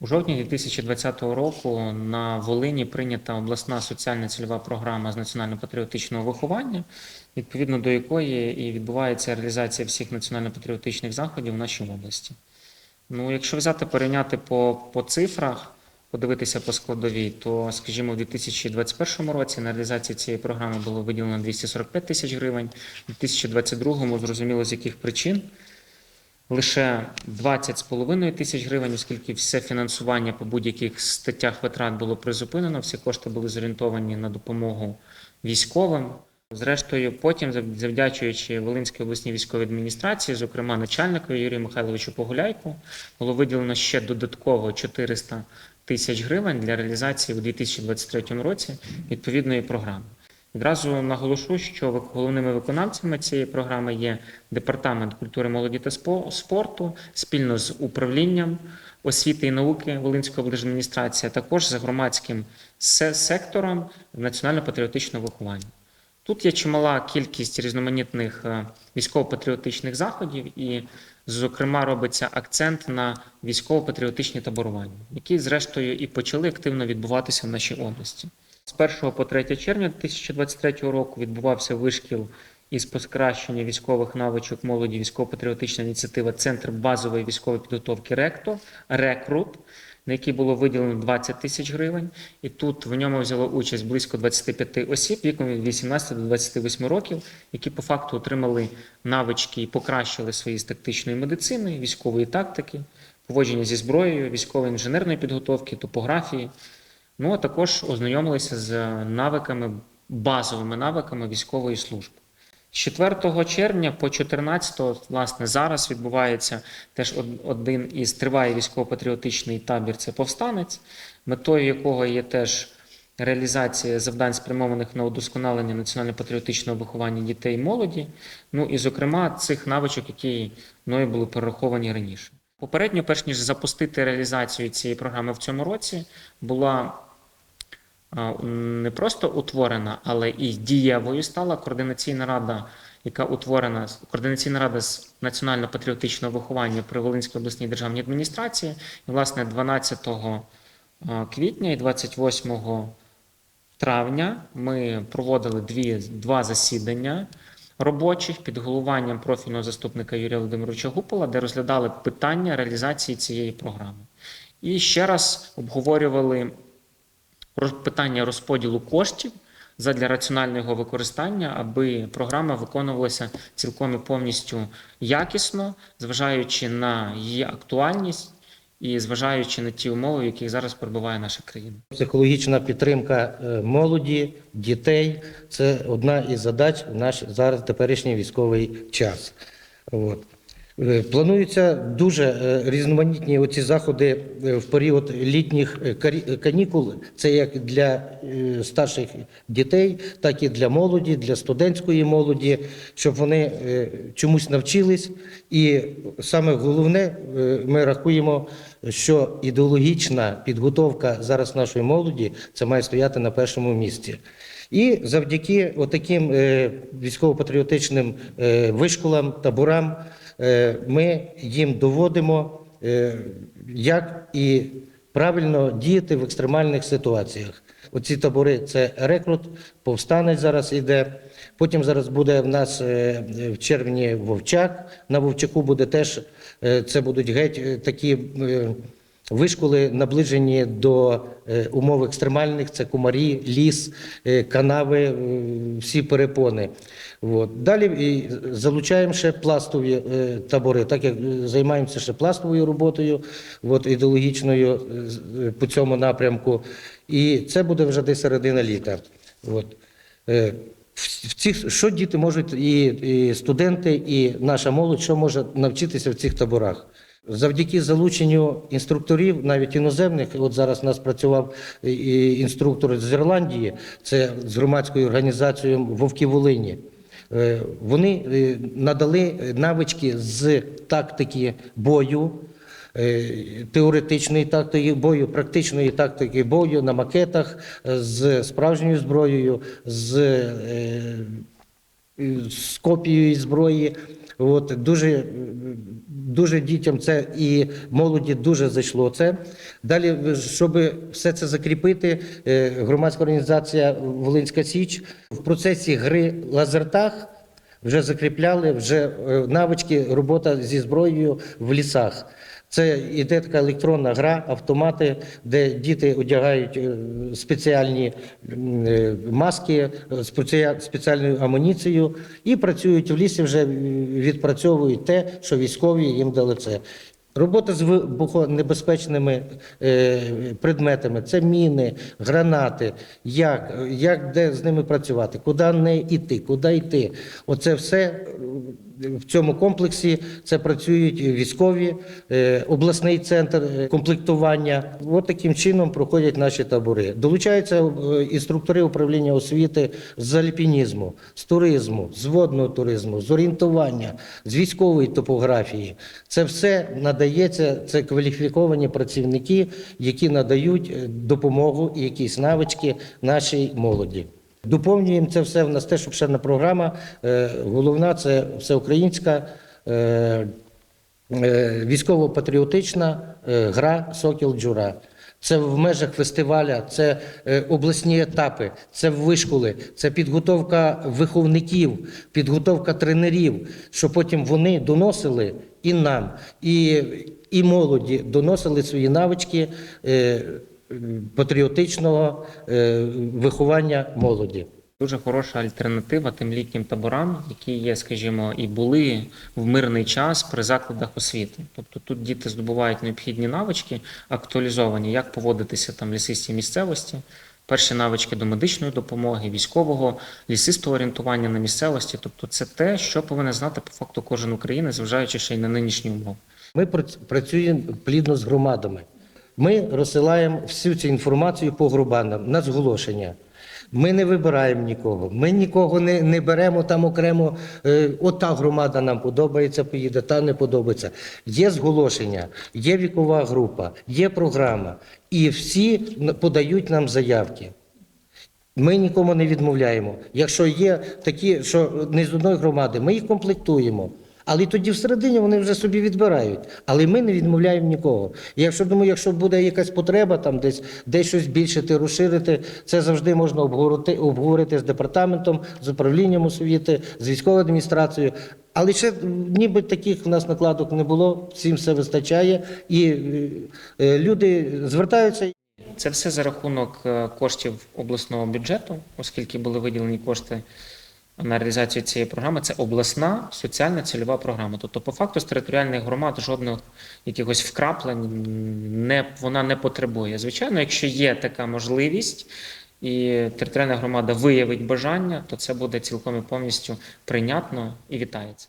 У жовтні 2020 року на Волині прийнята обласна соціальна цільова програма з національно-патріотичного виховання, відповідно до якої і відбувається реалізація всіх національно-патріотичних заходів в нашій області. Ну, якщо взяти порівняти по, по цифрах, подивитися по складовій, то, скажімо, у 2021 році на реалізацію цієї програми було виділено 245 тисяч гривень, у 2022 зрозуміло з яких причин лише 20,5 тисяч гривень, оскільки все фінансування по будь-яких статтях витрат було призупинено, всі кошти були зорієнтовані на допомогу військовим. Зрештою, потім, завдячуючи Волинській обласній військовій адміністрації, зокрема начальнику Юрію Михайловичу Погуляйку, було виділено ще додатково 400 тисяч гривень для реалізації у 2023 році відповідної програми. Відразу наголошу, що головними виконавцями цієї програми є Департамент культури, молоді та спо- спорту спільно з управлінням освіти і науки Волинської облдержадміністрації, а також за громадським сектором національно-патріотичного виховання. Тут є чимала кількість різноманітних е, військово-патріотичних заходів, і, зокрема, робиться акцент на військово-патріотичні таборування, які, зрештою, і почали активно відбуватися в нашій області. З 1 по 3 червня 2023 року відбувався вишкіл із покращення військових навичок молоді військово-патріотична ініціатива Центр базової військової підготовки РЕКТО Рекрут, на який було виділено 20 тисяч гривень. І тут в ньому взяло участь близько 25 осіб віком від 18 до 28 років, які по факту отримали навички і покращили свої з тактичної медицини, військової тактики, поводження зі зброєю, військової інженерної підготовки, топографії. Ну а також ознайомилися з навиками, базовими навиками військової служби. З 4 червня по 14, власне, зараз відбувається теж один із триває військово-патріотичний табір це повстанець, метою якого є теж реалізація завдань, спрямованих на удосконалення національно-патріотичного виховання дітей і молоді. Ну і, зокрема, цих навичок, які мною були перераховані раніше. Попередньо, перш ніж запустити реалізацію цієї програми в цьому році, була не просто утворена, але і дієвою стала координаційна рада, яка утворена координаційна рада з національно-патріотичного виховання при Волинській обласній державній адміністрації. І, власне, 12 квітня і 28 травня ми проводили дві, два засідання робочих під головуванням профільного заступника Юрія Володимировича Гупола, де розглядали питання реалізації цієї програми. І ще раз обговорювали питання розподілу коштів задля раціонального використання, аби програма виконувалася цілком і повністю якісно, зважаючи на її актуальність і зважаючи на ті умови, в яких зараз перебуває наша країна. Психологічна підтримка е, молоді, дітей це одна із задач в наш зараз теперішній військовий час. От. Е, Плануються дуже е, різноманітні оці заходи е, в період літніх канікул. Це як для старших дітей, так і для молоді, для студентської молоді, щоб вони чомусь навчились. І саме головне, ми рахуємо, що ідеологічна підготовка зараз нашої молоді це має стояти на першому місці. І завдяки отаким військово-патріотичним вишколам, таборам ми їм доводимо, е, як і правильно діяти в екстремальних ситуаціях. Оці табори це рекрут, повстанець зараз іде. Потім зараз буде в нас е, в червні Вовчак. На Вовчаку буде теж е, це будуть геть е, такі. Вишколи наближені до е, умов екстремальних, це кумарі, ліс, е, канави, е, всі перепони. От. Далі залучаємо ще пластові табори, так як займаємося ще пластовою роботою, от, ідеологічною по цьому напрямку. І це буде вже десь середина літа. От. В цих, що діти можуть, і, і студенти, і наша молодь, що може навчитися в цих таборах? Завдяки залученню інструкторів, навіть іноземних, от зараз у нас працював інструктор з Ірландії, це з громадською організацією Вовки Волині. Е, Вони е, надали навички з тактики бою, е, теоретичної тактики бою, практичної тактики бою на макетах з справжньою зброєю, з, з копією зброї. От дуже, дуже дітям це і молоді дуже зайшло це. Далі, щоб все це закріпити, е, громадська організація Волинська Січ в процесі гри лазертаг вже закріпляли вже е, навички робота зі зброєю в лісах. Це іде така електронна гра, автомати, де діти одягають е, спеціальні е, маски, е, спеціа- спеціальною амуніцією і працюють в лісі, вже відпрацьовують те, що військові їм дали це. Робота з вибухонебезпечними предметами це міни, гранати, як, як де з ними працювати, куди не йти, куди йти. Оце все в цьому комплексі це працюють військові, е, обласний центр е, комплектування. От таким чином проходять наші табори. Долучаються е, інструктори управління освіти з альпінізму, з туризму, з водного туризму, з орієнтування, з військової топографії. Це все надається, це кваліфіковані працівники, які надають допомогу і якісь навички нашій молоді. Доповнюємо це все. В нас теж обширна програма. Е, Головна це всеукраїнська е, е, військово-патріотична гра Сокіл Джура. Це в межах фестиваля, це обласні етапи, це вишколи, це підготовка виховників, підготовка тренерів, що потім вони доносили і нам, і, і молоді доносили свої навички патріотичного е, виховання молоді. Дуже хороша альтернатива тим літнім таборам, які є, скажімо, і були в мирний час при закладах освіти. Тобто тут діти здобувають необхідні навички, актуалізовані, як поводитися там в лісистій місцевості, перші навички до медичної допомоги, військового, лісистого орієнтування на місцевості. Тобто, це те, що повинен знати по факту кожен українець, зважаючи ще й на нинішні умови. Ми прац- працюємо плідно з громадами. Ми розсилаємо всю цю інформацію по громадам на зголошення. Ми не вибираємо нікого. Ми нікого не, не беремо там окремо. Е, от громада нам подобається, поїде, та не подобається. Є зголошення, є вікова група, є програма, і всі подають нам заявки. Ми нікому не відмовляємо. Якщо є такі, що не з одної громади, ми їх комплектуємо. Але тоді всередині вони вже собі відбирають. Але ми не відмовляємо нікого. Якщо думаю, якщо буде якась потреба там десь, десь щось збільшити, розширити, це завжди можна обговорити, обговорити з департаментом, з управлінням освіти, з військовою адміністрацією. Але ще ніби таких в нас накладок не було, всім все вистачає, і е, е, люди звертаються. Це все за рахунок е, коштів обласного бюджету, оскільки були виділені кошти на реалізацію цієї програми. Це обласна соціальна цільова програма. Тобто, по факту, з територіальних громад жодних якихось вкраплень не, вона не потребує. Звичайно, якщо є така можливість. І територіальна громада виявить бажання, то це буде цілком і повністю прийнятно і вітається.